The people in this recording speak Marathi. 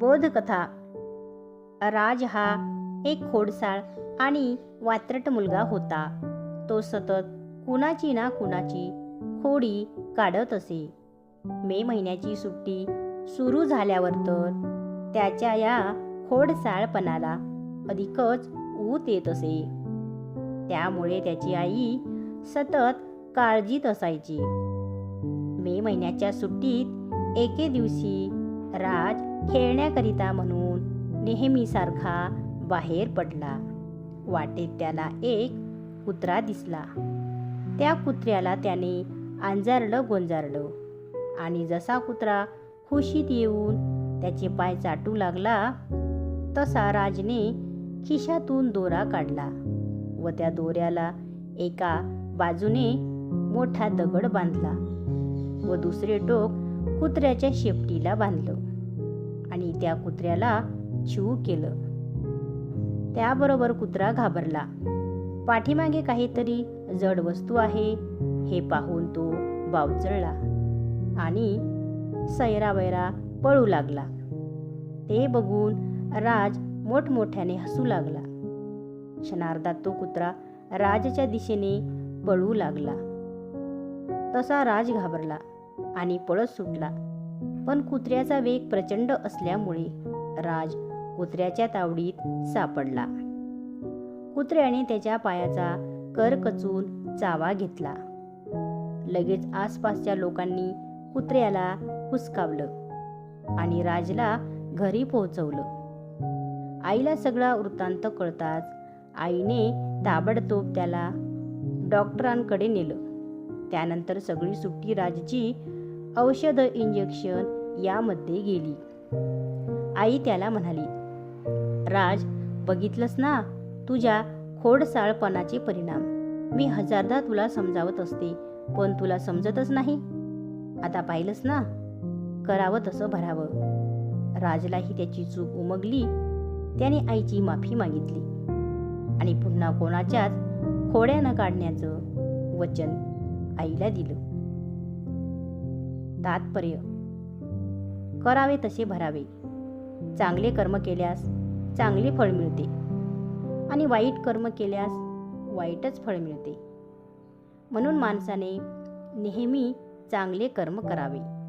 बोधकथा. राज हा एक खोडसाळ आणि वात्रट मुलगा होता. तो सतत कुणाची ना कुणाची खोडी काढत असे. मे महिन्याची सुट्टी सुरू झाल्यावर तर त्याच्या या खोडसाळपणाला अधिकच ऊत येत असे. त्यामुळे त्याची आई सतत काळजीत असायची. मे महिन्याच्या सुट्टीत एके दिवशी राज खेळण्याकरिता म्हणून नेहमीसारखा बाहेर पडला. वाटेत त्याला एक कुत्रा दिसला. त्या कुत्र्याला त्याने आंजारलं गोंजारलं. आणि जसा कुत्रा खुशीत येऊन त्याचे पाय चाटू लागला तसा राजने खिशातून दोरा काढला व त्या दोऱ्याला एका बाजूने मोठा दगड बांधला व दुसरे टोक कुत्र्याच्या शेपटीला बांधलं आणि त्या कुत्र्याला छू केलं. त्याबरोबर कुत्रा घाबरला. पाठीमागे काहीतरी जड वस्तू आहे हे पाहून तो बावचळला आणि सैरावैरा पळू लागला. ते बघून राज मोठमोठ्याने हसू लागला. क्षणार्धात तो कुत्रा राजच्या दिशेने पळू लागला. तसा राज घाबरला. आणि पळत सुटला. पण कुत्र्याचा वेग प्रचंड असल्यामुळे राज कुत्र्याच्या तावडीत सापडला. कुत्र्याने त्याच्या पायाचा कर कचून चावा घेतला. लगेच आसपासच्या लोकांनी कुत्र्याला हुसकावलं आणि राजला घरी पोहोचवलं. आईला सगळा वृत्तांत कळताच आईने ताबडतोब त्याला डॉक्टरांकडे नेलं. त्यानंतर सगळी सुट्टी राजची औषध इंजेक्शन यामध्ये गेली. आई त्याला म्हणाली राज बघितलंस ना तुझ्या खोडसाळपणाचे परिणाम. मी हजारदा तुला समजावत असते पण तुला समजतच नाही. आता पाहिलंस ना? करावं तसं भरावं. राजलाही त्याची चूक उमगली. त्याने आईची माफी मागितली. आणि पुन्हा कोणाच्याच खोड्यानं काढण्याचं वचन आईला दिलं. तात्पर्य. करावे तसे भरावे. चांगले कर्म केल्यास चांगले फळ मिळते. आणि वाईट कर्म केल्यास वाईटच फळ मिळते. म्हणून माणसाने नेहमी चांगले कर्म करावे.